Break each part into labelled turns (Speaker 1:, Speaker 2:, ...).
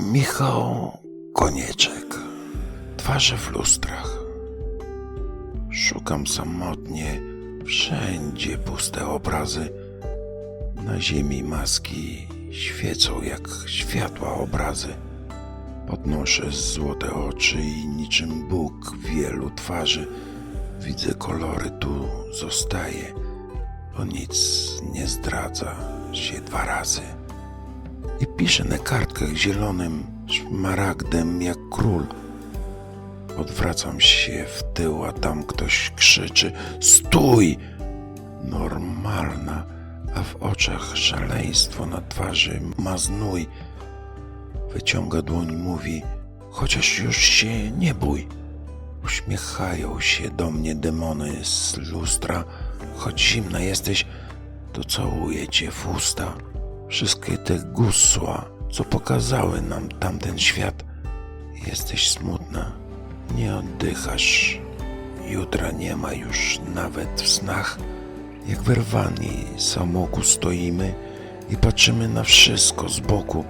Speaker 1: Michał Konieczek. Twarze w lustrach. Szukam samotnie, wszędzie puste obrazy. Na ziemi maski świecą jak światła obrazy. Podnoszę złote oczy i niczym Bóg wielu twarzy. Widzę kolory, tu zostaje, bo nic nie zdradza się dwa razy. I piszę na kartkach zielonym szmaragdem jak król. Odwracam się w tył, a tam ktoś krzyczy: Stój! Normalna, a w oczach szaleństwo na twarzy ma znój. Wyciąga dłoń, mówi: Chociaż już się nie bój. Uśmiechają się do mnie demony z lustra. Choć zimna jesteś, to całuję cię w usta. Wszystkie te gusła, co pokazały nam tamten świat. Jesteś smutna, nie oddychasz. Jutra nie ma już nawet w snach. Jak wyrwani samoku stoimy i patrzymy na wszystko z boku.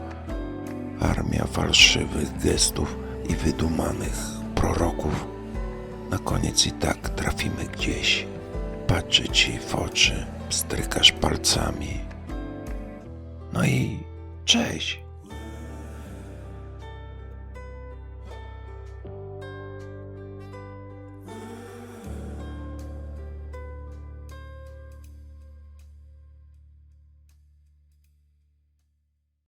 Speaker 1: Armia fałszywych gestów i wydumanych proroków. Na koniec i tak trafimy gdzieś. Patrzę ci w oczy, strykasz palcami. No i cześć.